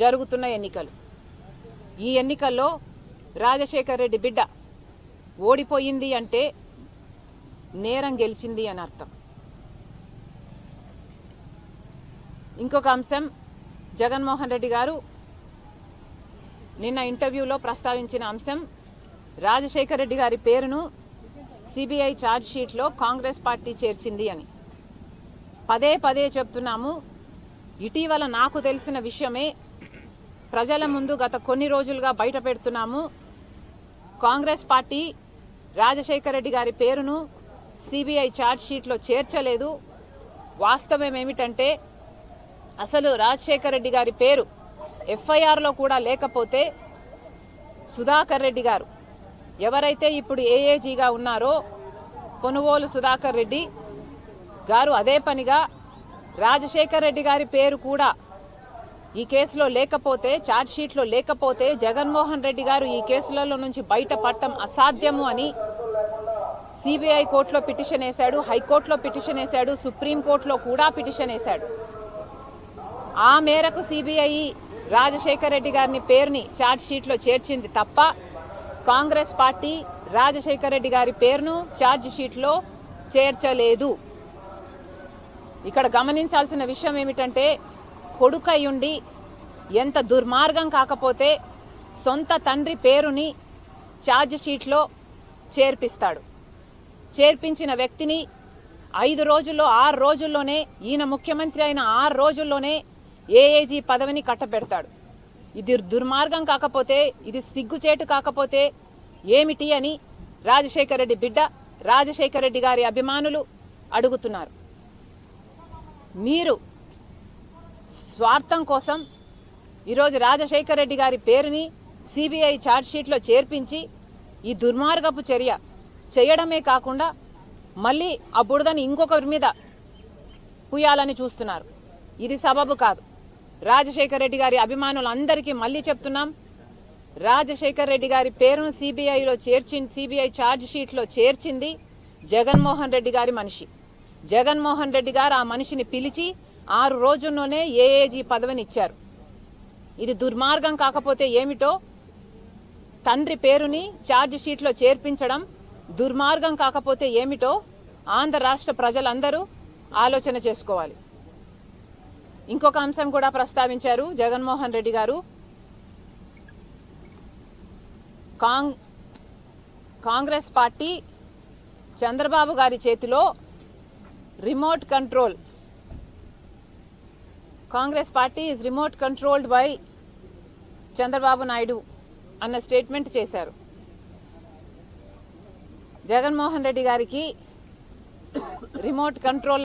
జరుగుతున్న ఎన్నికలు. ఈ ఎన్నికల్లో రాజశేఖర్ రెడ్డి బిడ్డ ఓడిపోయింది అంటే నేరం గెలిచింది అని అర్థం. ఇంకొక అంశం జగన్మోహన్ రెడ్డి గారు నిన్న ఇంటర్వ్యూలో ప్రస్తావించిన అంశం రాజశేఖర్ రెడ్డి గారి పేరును సిబిఐ ఛార్జ్ షీట్లో కాంగ్రెస్ పార్టీ చేర్చింది అని. పదే పదే చెప్తున్నాము ఇటీవల నాకు తెలిసిన విషయమే ప్రజల ముందు గత కొన్ని రోజులుగా బయట పెడుతున్నాము. కాంగ్రెస్ పార్టీ రాజశేఖర రెడ్డి గారి పేరును సిబిఐ ఛార్జ్ షీట్లో చేర్చలేదు. వాస్తవం ఏమిటంటే అసలు రాజశేఖర రెడ్డి గారి పేరు ఎఫ్ఐఆర్లో కూడా లేకపోతే సుధాకర్ రెడ్డి గారు ఎవరైతే ఇప్పుడు ఏఏజీగా ఉన్నారో కొనుగోలు సుధాకర్ రెడ్డి గారు అదే పనిగా రాజశేఖర్ రెడ్డి గారి పేరు కూడా ఈ కేసులో లేకపోతే ఛార్జ్షీట్లో లేకపోతే జగన్మోహన్ రెడ్డి గారు ఈ కేసులలో నుంచి బయటపడటం అసాధ్యము అని సిబిఐ కోర్టులో పిటిషన్ వేశాడు హైకోర్టులో పిటిషన్ వేశాడు సుప్రీంకోర్టులో కూడా పిటిషన్ వేశాడు. ఆ మేరకు సిబిఐ రాజశేఖర్ రెడ్డి గారిని పేరుని ఛార్జ్షీట్లో చేర్చింది తప్ప కాంగ్రెస్ పార్టీ రాజశేఖర్ రెడ్డి గారి పేరును ఛార్జ్షీట్లో చేర్చలేదు. ఇక్కడ గమనించాల్సిన విషయం ఏమిటంటే కొడుకయుండి ఎంత దుర్మార్గం కాకపోతే సొంత తండ్రి పేరుని ఛార్జ్ షీట్లో చేర్పిస్తాడు. చేర్పించిన వ్యక్తిని ఐదు రోజుల్లో ఆరు రోజుల్లోనే ఈయన ముఖ్యమంత్రి అయిన ఆరు రోజుల్లోనే ఏఏజీ పదవిని కట్టబెడతాడు. ఇది దుర్మార్గం కాకపోతే ఇది సిగ్గుచేటు కాకపోతే ఏమిటి అని రాజశేఖర రెడ్డి బిడ్డ రాజశేఖర రెడ్డి గారి అభిమానులు అడుగుతున్నారు. మీరు స్వార్థం కోసం ఈరోజు రాజశేఖర రెడ్డి గారి పేరుని సిబిఐ ఛార్జ్షీట్లో చేర్పించి ఈ దుర్మార్గపు చర్య చేయడమే కాకుండా మళ్ళీ ఆ బుడదని ఇంకొకరి మీద పుయ్యాలని చూస్తున్నారు. ఇది సబబు కాదు. రాజశేఖర రెడ్డి గారి అభిమానులందరికీ మళ్ళీ చెప్తున్నాం. రాజశేఖర్ రెడ్డి గారి పేరును సిబిఐలో చేర్చి సిబిఐ ఛార్జ్ షీట్లో చేర్చింది జగన్మోహన్ రెడ్డి గారి మనిషి. జగన్మోహన్ రెడ్డి గారు ఆ మనిషిని పిలిచి ఆరు రోజుల్లోనే ఏఏజీ పదవిని ఇచ్చారు ఇది దుర్మార్గం కాకపోతే ఏమిటో తండ్రి పేరుని ఛార్జ్ షీట్లో చేర్పించడం దుర్మార్గం కాకపోతే ఏమిటో ఆంధ్ర రాష్ట్ర ప్రజలందరూ ఆలోచన చేసుకోవాలి. ఇంకొక అంశం కూడా ప్రస్తావించారు జగన్మోహన్ రెడ్డి గారు. కాంగ్ కాంగ్రెస్ పార్టీ చంద్రబాబు గారి చేతిలో remote control Congress party is remote controlled by Chandrababu Naidu అన్న స్టేట్మెంట్ చేశారు. జగన్మోహన్ రెడ్డి గారికి రిమోట్ కంట్రోల్